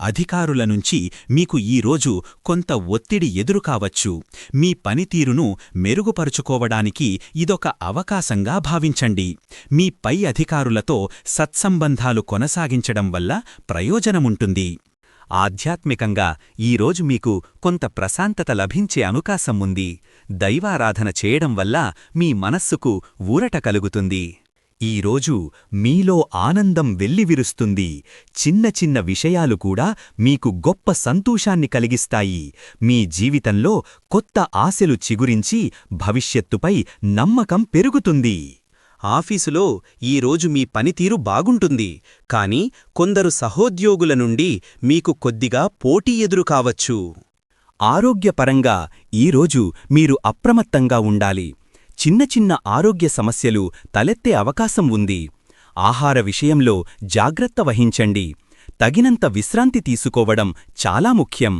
అధికారుల నుంచి మీకు ఈరోజు కొంత ఒత్తిడి ఎదురు కావచ్చు. మీ పనితీరును మెరుగుపరుచుకోవడానికి ఇదొక అవకాశంగా భావించండి. మీ పై అధికారులతో సత్సంబంధాలు కొనసాగించడం వల్ల ప్రయోజనముంటుంది. ఆధ్యాత్మికంగా ఈరోజు మీకు కొంత ప్రశాంతత లభించే అవకాశం ఉంది దైవారాధన చేయడం వల్ల మీ మనస్సుకు ఊరట కలుగుతుంది. ఈరోజు మీలో ఆనందం వెల్లివిరుస్తుంది. చిన్న చిన్న విషయాలు కూడా మీకు గొప్ప సంతోషాన్ని కలిగిస్తాయి. మీ జీవితంలో కొత్త ఆశలు చిగురించి భవిష్యత్తుపై నమ్మకం పెరుగుతుంది. ఆఫీసులో ఈరోజు మీ పనితీరు బాగుంటుంది. కాని కొందరు సహోద్యోగుల నుండి మీకు కొద్దిగా పోటీ ఎదురు కావచ్చు. ఆరోగ్యపరంగా ఈరోజు మీరు అప్రమత్తంగా ఉండాలి. చిన్న చిన్న ఆరోగ్య సమస్యలు తలెత్తే అవకాశం ఉంది. ఆహార విషయంలో జాగ్రత్త వహించండి. తగినంత విశ్రాంతి తీసుకోవడం చాలా ముఖ్యం.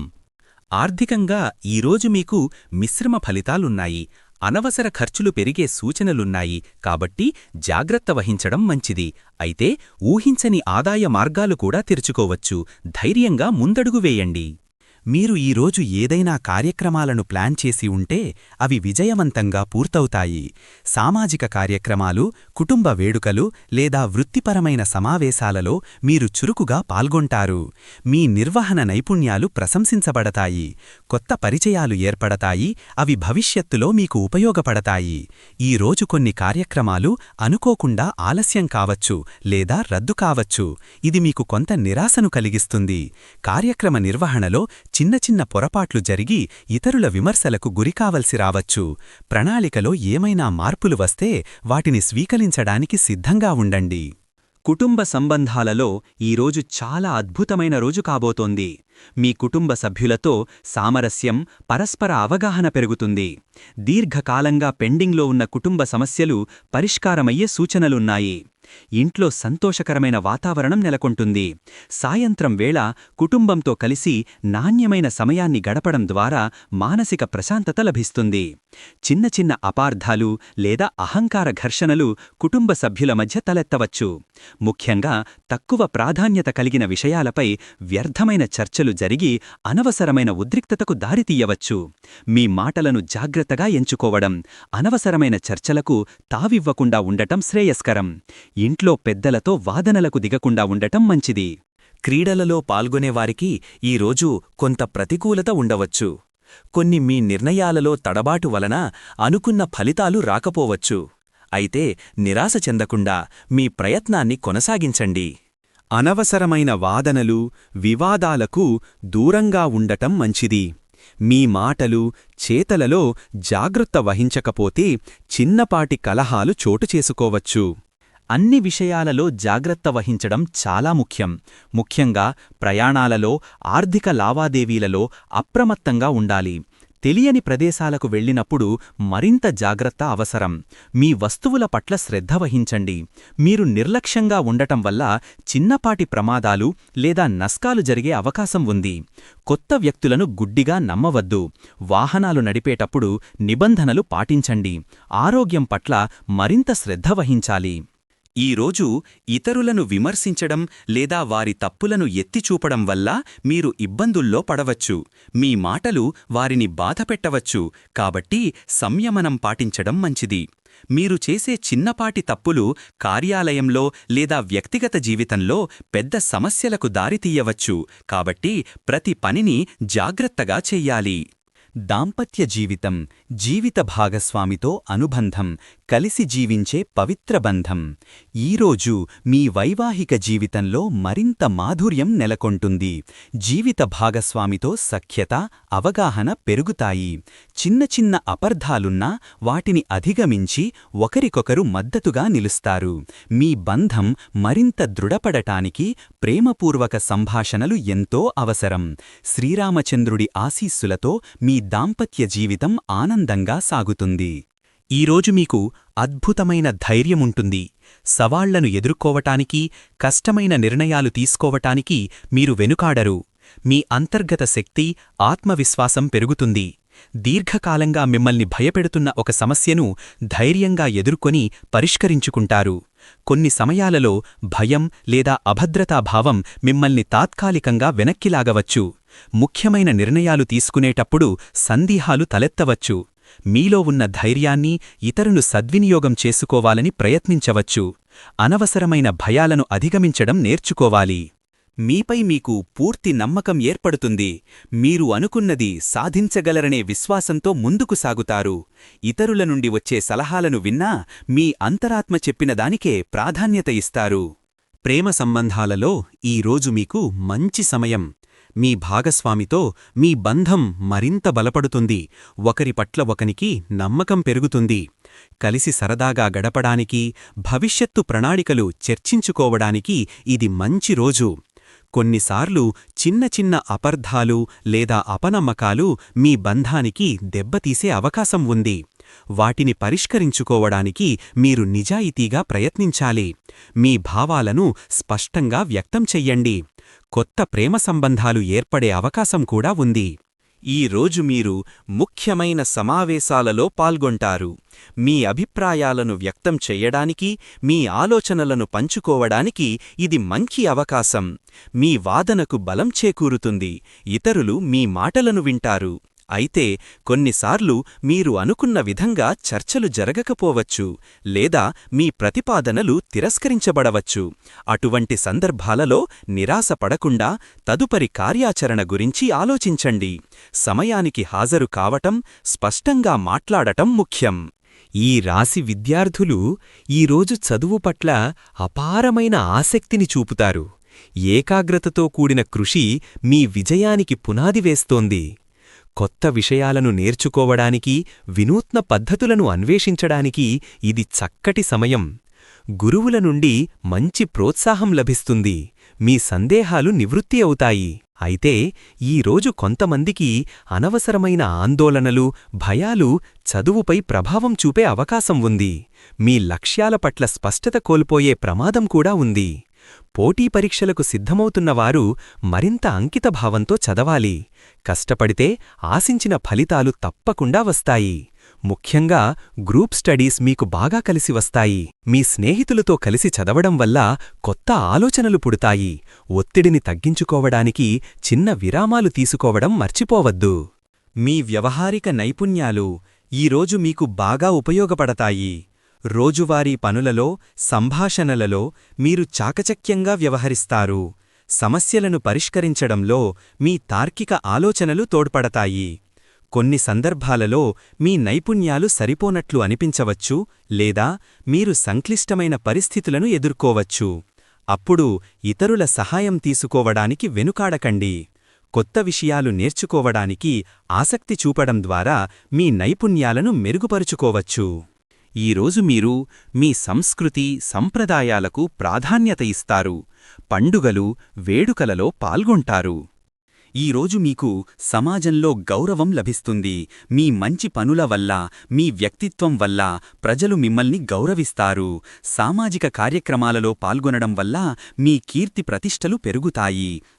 ఆర్థికంగా ఈరోజు మీకు మిశ్రమ ఫలితాలున్నాయి. అనవసర ఖర్చులు పెరిగే సూచనలున్నాయి కాబట్టి జాగ్రత్త వహించడం మంచిది. అయితే ఊహించని ఆదాయ మార్గాలు కూడా తెరుచుకోవచ్చు. ధైర్యంగా ముందడుగు వేయండి. మీరు ఈరోజు ఏదైనా కార్యక్రమాలను ప్లాన్ చేసి ఉంటే అవి విజయవంతంగా పూర్తవుతాయి. సామాజిక కార్యక్రమాలు కుటుంబ వేడుకలు లేదా వృత్తిపరమైన సమావేశాలలో మీరు చురుకుగా పాల్గొంటారు. మీ నిర్వహణ నైపుణ్యాలు ప్రశంసించబడతాయి. కొత్త పరిచయాలు ఏర్పడతాయి. అవి భవిష్యత్తులో మీకు ఉపయోగపడతాయి. ఈ రోజు కొన్ని కార్యక్రమాలు అనుకోకుండా ఆలస్యం కావచ్చు లేదా రద్దు కావచ్చు. ఇది మీకు కొంత నిరాశను కలిగిస్తుంది. కార్యక్రమ నిర్వహణలో చిన్న చిన్న పొరపాట్లు జరిగి ఇతరుల విమర్శలకు గురికావలసి రావచ్చు. ప్రణాళికలో ఏమైనా మార్పులు వస్తే వాటిని స్వీకరించడానికి సిద్ధంగా ఉండండి. కుటుంబ సంబంధాలలో ఈరోజు చాలా అద్భుతమైన రోజు కాబోతోంది. మీ కుటుంబ సభ్యులతో సామరస్యం పరస్పర అవగాహన పెరుగుతుంది. దీర్ఘకాలంగా పెండింగ్లో ఉన్న కుటుంబ సమస్యలు పరిష్కారమయ్యే సూచనలున్నాయి. ఇంట్లో సంతోషకరమైన వాతావరణం నెలకొంటుంది. సాయంత్రం వేళ కుటుంబంతో కలిసి నాణ్యమైన సమయాన్ని గడపడం ద్వారా మానసిక ప్రశాంతత లభిస్తుంది. చిన్న చిన్న అపార్థాలు లేదా అహంకార ఘర్షణలు కుటుంబ సభ్యుల మధ్య తలెత్తవచ్చు. ముఖ్యంగా తక్కువ ప్రాధాన్యత కలిగిన విషయాలపై వ్యర్థమైన చర్చలు జరిగి అనవసరమైన ఉద్రిక్తతకు దారితీయవచ్చు. మీ మాటలను జాగ్రత్తగా ఎంచుకోవడం అనవసరమైన చర్చలకు తావివ్వకుండా ఉండటం శ్రేయస్కరం. ఇంట్లో పెద్దలతో వాదనలకు దిగకుండా ఉండటం మంచిది. క్రీడలలో పాల్గొనేవారికి ఈరోజు కొంత ప్రతికూలత ఉండవచ్చు. కొన్ని మీ నిర్ణయాలలో తడబాటు వలన అనుకున్న ఫలితాలు రాకపోవచ్చు. అయితే నిరాశ చెందకుండా మీ ప్రయత్నాన్ని కొనసాగించండి. అనవసరమైన వాదనలు వివాదాలకు దూరంగా ఉండటం మంచిది. మీ మాటలు చేతలలో జాగ్రత్త వహించకపోతే చిన్నపాటి కలహాలు చోటు చేసుకోవచ్చు. అన్ని విషయాలలో జాగ్రత్త వహించడం చాలా ముఖ్యం. ముఖ్యంగా ప్రయాణాలలో ఆర్థిక లావాదేవీలలో అప్రమత్తంగా ఉండాలి. తెలియని ప్రదేశాలకు వెళ్ళినప్పుడు మరింత జాగ్రత్త అవసరం. మీ వస్తువుల పట్ల శ్రద్ధ వహించండి. మీరు నిర్లక్ష్యంగా ఉండటం వల్ల చిన్నపాటి ప్రమాదాలు లేదా నష్టాలు జరిగే అవకాశం ఉంది. కొత్త వ్యక్తులను గుడ్డిగా నమ్మవద్దు. వాహనాలు నడిపేటప్పుడు నిబంధనలు పాటించండి. ఆరోగ్యం పట్ల మరింత శ్రద్ధ వహించాలి. ఈరోజు ఇతరులను విమర్శించడం లేదా వారి తప్పులను ఎత్తిచూపడం వల్ల మీరు ఇబ్బందుల్లో పడవచ్చు. మీ మాటలు వారిని బాధపెట్టవచ్చు కాబట్టి సంయమనం పాటించడం మంచిది. మీరు చేసే చిన్నపాటి తప్పులు కార్యాలయంలో లేదా వ్యక్తిగత జీవితంలో పెద్ద సమస్యలకు దారితీయవచ్చు. కాబట్టి ప్రతి పనిని జాగ్రత్తగా చెయ్యాలి దాంపత్య జీవితం జీవిత భాగస్వామితో అనుబంధం కలిసి జీవించే పవిత్ర బంధం. ఈరోజు మీ వైవాహిక జీవితంలో మరింత మాధుర్యం నెలకొంటుంది. జీవిత భాగస్వామితో సఖ్యత అవగాహన పెరుగుతాయి. చిన్న చిన్న అపర్ధాలున్నా వాటిని అధిగమించి ఒకరికొకరు మద్దతుగా నిలుస్తారు. మీ బంధం మరింత దృఢపడటానికి ప్రేమపూర్వక సంభాషణలు ఎంతో అవసరం. శ్రీరామచంద్రుడి ఆశీస్సులతో మీ దాంపత్య జీవితం ఆనందంగా సాగుతుంది. ఈరోజు మీకు అద్భుతమైన ధైర్యముంటుంది. సవాళ్ళను ఎదుర్కోవటానికి కష్టమైన నిర్ణయాలు తీసుకోవటానికి మీరు వెనుకాడరు. మీ అంతర్గత శక్తి ఆత్మవిశ్వాసం పెరుగుతుంది. దీర్ఘకాలంగా మిమ్మల్ని భయపెడుతున్న ఒక సమస్యను ధైర్యంగా ఎదుర్కొని పరిష్కరించుకుంటారు. కొన్ని సమయాలలో భయం లేదా అభద్రతాభావం మిమ్మల్ని తాత్కాలికంగా వెనక్కిలాగవచ్చు ముఖ్యమైన నిర్ణయాలు తీసుకునేటప్పుడు సందేహాలు తలెత్తవచ్చు. మీలో ఉన్న ధైర్యాన్ని ఇతరులు సద్వినియోగం చేసుకోవాలని ప్రయత్నించవచ్చు. అనవసరమైన భయాలను అధిగమించడం నేర్చుకోవాలి. మీపై మీకు పూర్తి నమ్మకం ఏర్పడుతుంది. మీరు అనుకున్నది సాధించగలరనే విశ్వాసంతో ముందుకు సాగుతారు. ఇతరుల నుండి వచ్చే సలహాలను విన్నా మీ అంతరాత్మ చెప్పిన దానికే ప్రాధాన్యత ఇస్తారు. ప్రేమ సంబంధాలలో ఈరోజు మీకు మంచి సమయం. మీ భాగస్వామితో మీ బంధం మరింత బలపడుతుంది. ఒకరి పట్ల ఒకనికి నమ్మకం పెరుగుతుంది. కలిసి సరదాగా గడపడానికి భవిష్యత్తు ప్రణాళికలు చర్చించుకోవడానికి ఇది మంచి రోజు. కొన్నిసార్లు చిన్న చిన్న అపర్ధాలు లేదా అపనమ్మకాలు మీ బంధానికి దెబ్బతీసే అవకాశం ఉంది. వాటిని పరిష్కరించుకోవడానికి మీరు నిజాయితీగా ప్రయత్నించాలి. మీ భావాలను స్పష్టంగా వ్యక్తం చెయ్యండి. కొత్త ప్రేమ సంబంధాలు ఏర్పడే అవకాశం కూడా ఉంది. ఈ రోజు మీరు ముఖ్యమైన సమావేశాలలో పాల్గొంటారు. మీ అభిప్రాయాలను వ్యక్తం చెయ్యడానికి మీ ఆలోచనలను పంచుకోవడానికి ఇది మంచి అవకాశం. మీ వాదనకు బలం చేకూరుతుంది. ఇతరులు మీ మాటలను వింటారు. అయితే కొన్నిసార్లు మీరు అనుకున్న విధంగా చర్చలు జరగకపోవచ్చు లేదా మీ ప్రతిపాదనలు తిరస్కరించబడవచ్చు. అటువంటి సందర్భాలలో నిరాశపడకుండా తదుపరి కార్యాచరణ గురించి ఆలోచించండి. సమయానికి హాజరు కావటం స్పష్టంగా మాట్లాడటం ముఖ్యం. ఈ రాశి విద్యార్థులు ఈరోజు చదువు పట్ల అపారమైన ఆసక్తిని చూపుతారు. ఏకాగ్రతతో కూడిన కృషి మీ విజయానికి పునాది వేస్తోంది. కొత్త విషయాలను నేర్చుకోవడానికి వినూత్న పద్ధతులను అన్వేషించడానికి ఇది చక్కటి సమయం. గురువుల నుండి మంచి ప్రోత్సాహం లభిస్తుంది. మీ సందేహాలు నివృత్తి అవుతాయి. అయితే ఈరోజు కొంతమందికి అనవసరమైన ఆందోళనలు భయాలు చదువుపై ప్రభావం చూపే అవకాశం ఉంది. మీ లక్ష్యాల పట్ల స్పష్టత కోల్పోయే ప్రమాదం కూడా ఉంది. పోటీ పరీక్షలకు సిద్ధమవుతున్నవారు మరింత అంకితభావంతో చదవాలి. కష్టపడితే ఆశించిన ఫలితాలు తప్పకుండా వస్తాయి. ముఖ్యంగా గ్రూప్ స్టడీస్ మీకు బాగా కలిసి వస్తాయి. మీ స్నేహితులతో కలిసి చదవడం వల్ల కొత్త ఆలోచనలు పుడతాయి. ఒత్తిడిని తగ్గించుకోవడానికి చిన్న విరామాలు తీసుకోవడం మర్చిపోవద్దు. మీ వ్యవహారిక నైపుణ్యాలు ఈరోజు మీకు బాగా ఉపయోగపడతాయి. రోజువారీ పనులలో సంభాషణలలో మీరు చాకచక్యంగా వ్యవహరిస్తారు. సమస్యలను పరిష్కరించడంలో మీ తార్కిక ఆలోచనలు తోడ్పడతాయి. కొన్ని సందర్భాలలో మీ నైపుణ్యాలు సరిపోనట్లు అనిపించవచ్చు లేదా మీరు సంక్లిష్టమైన పరిస్థితులను ఎదుర్కోవచ్చు. అప్పుడు ఇతరుల సహాయం తీసుకోవడానికి వెనుకాడకండి. కొత్త విషయాలు నేర్చుకోవడానికి ఆసక్తి చూపడం ద్వారా మీ నైపుణ్యాలను మెరుగుపరుచుకోవచ్చు. ఈరోజు మీరు మీ సంస్కృతి సంప్రదాయాలకు ప్రాధాన్యత ఇస్తారు పండుగలు వేడుకలలో పాల్గొంటారు. ఈరోజు మీకు సమాజంలో గౌరవం లభిస్తుంది మీ మంచి పనుల వల్ల మీ వ్యక్తిత్వం వల్ల ప్రజలు మిమ్మల్ని గౌరవిస్తారు సామాజిక కార్యక్రమాలలో పాల్గొనడం వల్ల మీ కీర్తి ప్రతిష్టలు పెరుగుతాయి.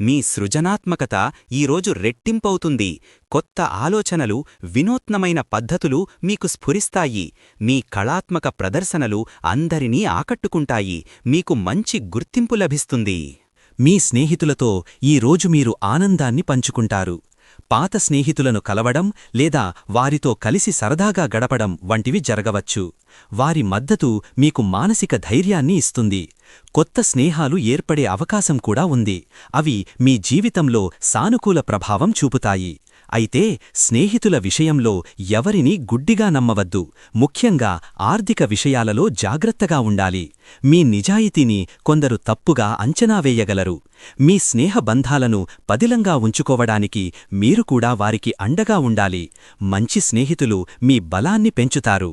మీ సృజనాత్మకత ఈరోజు రెట్టింపవుతుంది. కొత్త ఆలోచనలు వినూత్నమైన పద్ధతులు మీకు స్ఫురిస్తాయి. మీ కళాత్మక ప్రదర్శనలు అందరినీ ఆకట్టుకుంటాయి. మీకు మంచి గుర్తింపు లభిస్తుంది. మీ స్నేహితులతో ఈరోజు మీరు ఆనందాన్ని పంచుకుంటారు. పాత స్నేహితులను కలవడం లేదా వారితో కలిసి సరదాగా గడపడం వంటివి జరగవచ్చు. వారి మద్దతు మీకు మానసిక ధైర్యాన్ని ఇస్తుంది. కొత్త స్నేహాలు ఏర్పడే అవకాశం కూడా ఉంది. అవి మీ జీవితంలో సానుకూల ప్రభావం చూపుతాయి. అయితే స్నేహితుల విషయంలో ఎవరినీ గుడ్డిగా నమ్మవద్దు. ముఖ్యంగా ఆర్థిక విషయాలలో జాగ్రత్తగా ఉండాలి. మీ నిజాయితీని కొందరు తప్పుగా అంచనా వేయగలరు. మీ స్నేహ బంధాలను పదిలంగా ఉంచుకోవడానికి మీరు కూడా వారికి అండగా ఉండాలి. మంచి స్నేహితులు మీ బలాన్ని పెంచుతారు.